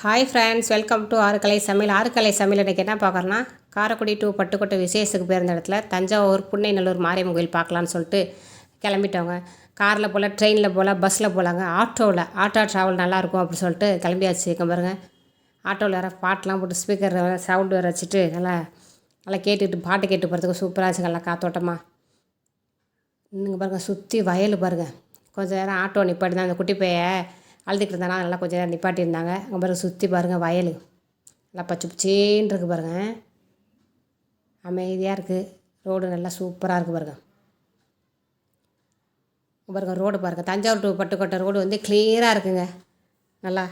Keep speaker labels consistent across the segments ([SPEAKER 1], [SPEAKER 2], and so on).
[SPEAKER 1] Hi friends welcome to ஆறுக்கலை சமையல். ஆறுக்கலை சமையல் இன்றைக்கி என்ன பார்க்குறோன்னா காரைக்குடி டு பட்டுக்கோட்டை விசேஷத்துக்கு போயிருந்த இடத்துல தஞ்சாவூர் புன்னைநல்லூர் மாரியம்மன் கோயில் பார்க்கலான்னு சொல்லிட்டு கிளம்பிட்டோங்க காரில் போகல ட்ரெயினில் போகல பஸ்ஸில் போகலாங்க ஆட்டோவில் ஆட்டோ ட்ராவல் நல்லாயிருக்கும் அப்படின்னு சொல்லிட்டு கிளம்பியாச்சு இங்கே பாருங்கள் ஆட்டோவில் வேறு பாட்டெலாம் போட்டு ஸ்பீக்கர் சவுண்டு வேறு வச்சுட்டு நல்லா நல்லா கேட்டுக்கிட்டு பாட்டு கேட்டு போகிறதுக்கு சூப்பராக இருந்துச்சு. நல்லா காத்தோட்டமாக இன்னுங்க பாருங்கள் சுற்றி வயல் பாருங்கள் கொஞ்சம் நேரம் ஆட்டோ நிப்பாட்டி தான் அந்த குட்டி பைய அழுதுகிட்டு இருந்தானா நல்லா கொஞ்சம் நேரம் நிப்பாட்டியிருந்தாங்க அங்கே பாருங்கள் சுற்றி பாருங்கள் வயல். நல்லா பச்சை பச்சேன்னு இருக்குது பாருங்கள் அமைதியாக இருக்குது ரோடு நல்லா சூப்பராக இருக்குது பாருங்கள் பாருங்கள் பாருங்க ரோடு பாருங்கள் தஞ்சாவூர் டு பட்டுக்கோட்டை ரோடு வந்து கிளியராக இருக்குங்க. நல்லா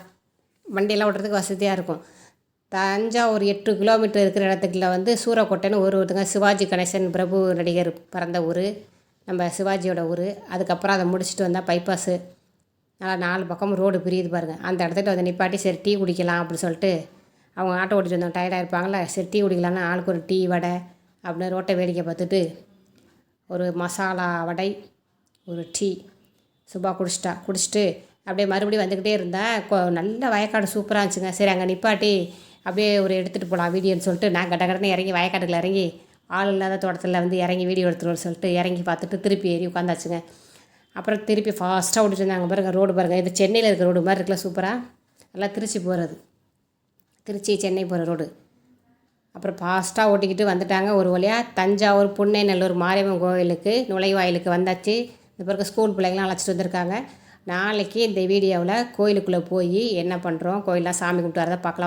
[SPEAKER 1] வண்டியெல்லாம் ஓட்டுறதுக்கு வசதியாக இருக்கும். தஞ்சாவூர் எட்டு கிலோமீட்டர் இருக்கிற இடத்துக்குள்ள வந்து சூரக்கோட்டைன்னு ஒரு ஒருத்தங்க சிவாஜி கணேசன் பிரபு நடிகர் பிறந்த ஊர். நம்ம சிவாஜியோட ஊர். அதுக்கப்புறம் அதை முடிச்சுட்டு வந்தால் பைபாஸு நல்லா நாலு பக்கமும் ரோடு பிரியுது பாருங்கள் அந்த இடத்துல வந்து நிப்பாட்டி சரி டீ குடிக்கலாம் அப்படின்னு சொல்லிட்டு அவங்க ஆட்டோ ஓட்டிட்டு வந்தவங்க டயர்டாக இருப்பாங்களே சரி டீ குடிக்கலாம்னு ஆளுக்கு ஒரு டீ வடை அப்படின்னு ரோட்டை வேடிக்கை பார்த்துட்டு ஒரு மசாலா வடை ஒரு டீ சுபா குடிச்சிட்டா. குடிச்சிட்டு அப்படியே மறுபடியும் வந்துக்கிட்டே இருந்தேன் நல்ல வயக்காடு சூப்பராக இருந்துச்சுங்க. சரி அங்கே நிப்பாட்டி அப்படியே ஒரு எடுத்துகிட்டு போகலாம் வீடியோன்னு சொல்லிட்டு நான் கட்ட கடன்னு இறங்கி வயக்காட்டுக்குள்ள இறங்கி ஆள் இல்லாத தோட்டத்தில் வந்து இறங்கி வீடியோ எடுத்துருவோம்னு சொல்லிட்டு இறங்கி பார்த்துட்டு திருப்பி ஏறி உட்காந்தாச்சுங்க. அப்புறம் திருப்பி ஃபாஸ்ட்டாக ஓடிட்டு இருந்தாங்க பாருங்கள் ரோடு பாருங்கள் இது சென்னையில் இருக்கிற ரோடு மாதிரி இருக்குல்ல சூப்பராக நல்லா திருச்சி போகிறது திருச்சி சென்னை போகிற ரோடு அப்புறம் ஃபாஸ்ட்டாக ஓட்டிக்கிட்டு வந்துட்டாங்க. ஒரு வழியாக தஞ்சாவூர் புன்னைநல்லூர் மாரியம்மன் கோவிலுக்கு நுழைவாயிலுக்கு வந்தாச்சு. இந்த பிறகு ஸ்கூல் பிள்ளைங்களாம் அழைச்சிட்டு வந்திருக்காங்க. நாளைக்கு இந்த வீடியோவில் கோயிலுக்குள்ளே போய் என்ன பண்ணுறோம் கோயிலெலாம் சாமி கும்பிட்டு வரதை பார்க்கலாம்.